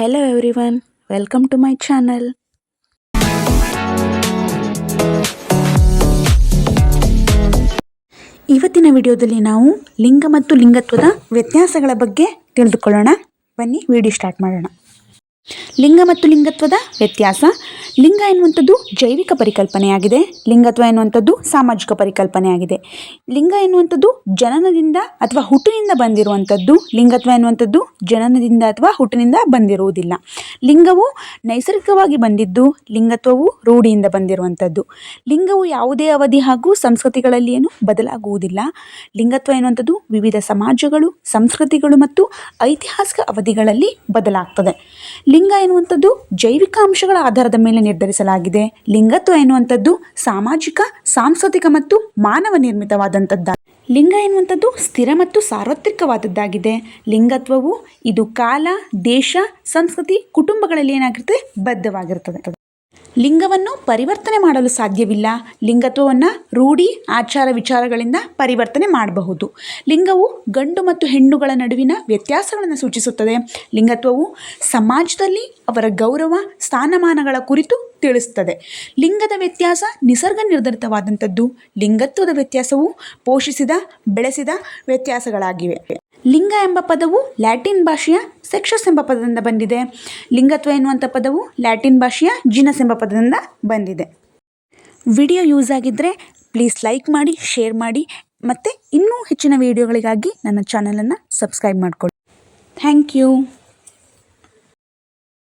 Hello everyone, welcome to my channel ಇವತ್ತಿನ ವಿಡಿಯೋದಲ್ಲಿ ನಾವು ಲಿಂಗ ಮತ್ತು ಲಿಂಗತ್ವದ ವ್ಯತ್ಯಾಸಗಳ ಬಗ್ಗೆ ತಿಳಿದುಕೊಳ್ಳೋಣ. ಬನ್ನಿ ವಿಡಿಯೋ ಸ್ಟಾರ್ಟ್ ಮಾಡೋಣ. ಲಿಂಗ ಮತ್ತು ಲಿಂಗತ್ವದ ವ್ಯತ್ಯಾಸ. ಲಿಂಗ ಎನ್ನುವಂಥದ್ದು ಜೈವಿಕ ಪರಿಕಲ್ಪನೆಯಾಗಿದೆ. ಲಿಂಗತ್ವ ಎನ್ನುವಂಥದ್ದು ಸಾಮಾಜಿಕ ಪರಿಕಲ್ಪನೆಯಾಗಿದೆ. ಲಿಂಗ ಎನ್ನುವಂಥದ್ದು ಜನನದಿಂದ ಅಥವಾ ಹುಟ್ಟಿನಿಂದ ಬಂದಿರುವಂಥದ್ದು. ಲಿಂಗತ್ವ ಎನ್ನುವಂಥದ್ದು ಜನನದಿಂದ ಅಥವಾ ಹುಟ್ಟಿನಿಂದ ಬಂದಿರುವುದಿಲ್ಲ. ಲಿಂಗವು ನೈಸರ್ಗಿಕವಾಗಿ ಬಂದಿದ್ದು, ಲಿಂಗತ್ವವು ರೂಢಿಯಿಂದ ಬಂದಿರುವಂಥದ್ದು. ಲಿಂಗವು ಯಾವುದೇ ಅವಧಿ ಹಾಗೂ ಸಂಸ್ಕೃತಿಗಳಲ್ಲಿ ಏನು ಬದಲಾಗುವುದಿಲ್ಲ. ಲಿಂಗತ್ವ ಎನ್ನುವಂಥದ್ದು ವಿವಿಧ ಸಮಾಜಗಳು, ಸಂಸ್ಕೃತಿಗಳು ಮತ್ತು ಐತಿಹಾಸಿಕ ಅವಧಿಗಳಲ್ಲಿ ಬದಲಾಗ್ತದೆ. ಲಿಂಗ ಎನ್ನುವಂಥದ್ದು ಜೈವಿಕ ಅಂಶಗಳ ಆಧಾರದ ಮೇಲೆ ನಿರ್ಧರಿಸಲಾಗಿದೆ. ಲಿಂಗತ್ವ ಎನ್ನುವಂಥದ್ದು ಸಾಮಾಜಿಕ, ಸಾಂಸ್ಕೃತಿಕ ಮತ್ತು ಮಾನವ ನಿರ್ಮಿತವಾದಂಥದ್ದು ಲಿಂಗ ಎನ್ನುವಂಥದ್ದು ಸ್ಥಿರ ಮತ್ತು ಸಾರ್ವತ್ರಿಕವಾದದ್ದಾಗಿದೆ. ಲಿಂಗತ್ವವು ಇದು ಕಾಲ, ದೇಶ, ಸಂಸ್ಕೃತಿ, ಕುಟುಂಬಗಳಲ್ಲಿ ಏನಾಗಿರುತ್ತೆ? ಬದ್ಧವಾಗಿರ್ತದೆ ಲಿಂಗವನ್ನು ಪರಿವರ್ತನೆ ಮಾಡಲು ಸಾಧ್ಯವಿಲ್ಲ. ಲಿಂಗತ್ವವನ್ನು ರೂಢಿ ಆಚಾರ ವಿಚಾರಗಳಿಂದ ಪರಿವರ್ತನೆ ಮಾಡಬಹುದು. ಲಿಂಗವು ಗಂಡು ಮತ್ತು ಹೆಣ್ಣುಗಳ ನಡುವಿನ ವ್ಯತ್ಯಾಸಗಳನ್ನು ಸೂಚಿಸುತ್ತದೆ. ಲಿಂಗತ್ವವು ಸಮಾಜದಲ್ಲಿ ಅವರ ಗೌರವ, ಸ್ಥಾನಮಾನಗಳ ಕುರಿತು ತಿಳಿಸುತ್ತದೆ. ಲಿಂಗದ ವ್ಯತ್ಯಾಸ ನಿಸರ್ಗ ನಿರ್ಧರಿತವಾದಂಥದ್ದು. ಲಿಂಗತ್ವದ ವ್ಯತ್ಯಾಸವು ಪೋಷಿಸಿದ, ಬೆಳೆಸಿದ ವ್ಯತ್ಯಾಸಗಳಾಗಿವೆ. ಲಿಂಗ ಎಂಬ ಪದವು ಲ್ಯಾಟಿನ್ ಭಾಷೆಯ ಸೆಕ್ಷಸ್ ಎಂಬ ಪದದಿಂದ ಬಂದಿದೆ. ಲಿಂಗತ್ವ ಎನ್ನುವಂಥ ಪದವು ಲ್ಯಾಟಿನ್ ಭಾಷೆಯ ಜಿನಸ್ ಎಂಬ ಪದದಿಂದ ಬಂದಿದೆ. ವಿಡಿಯೋ ಯೂಸ್ ಆಗಿದ್ದರೆ ಪ್ಲೀಸ್ ಲೈಕ್ ಮಾಡಿ, ಶೇರ್ ಮಾಡಿ ಮತ್ತು ಇನ್ನೂ ಹೆಚ್ಚಿನ ವಿಡಿಯೋಗಳಿಗಾಗಿ ನನ್ನ ಚಾನಲನ್ನು ಸಬ್ಸ್ಕ್ರೈಬ್ ಮಾಡಿಕೊಳ್ಳಿ. Thank you.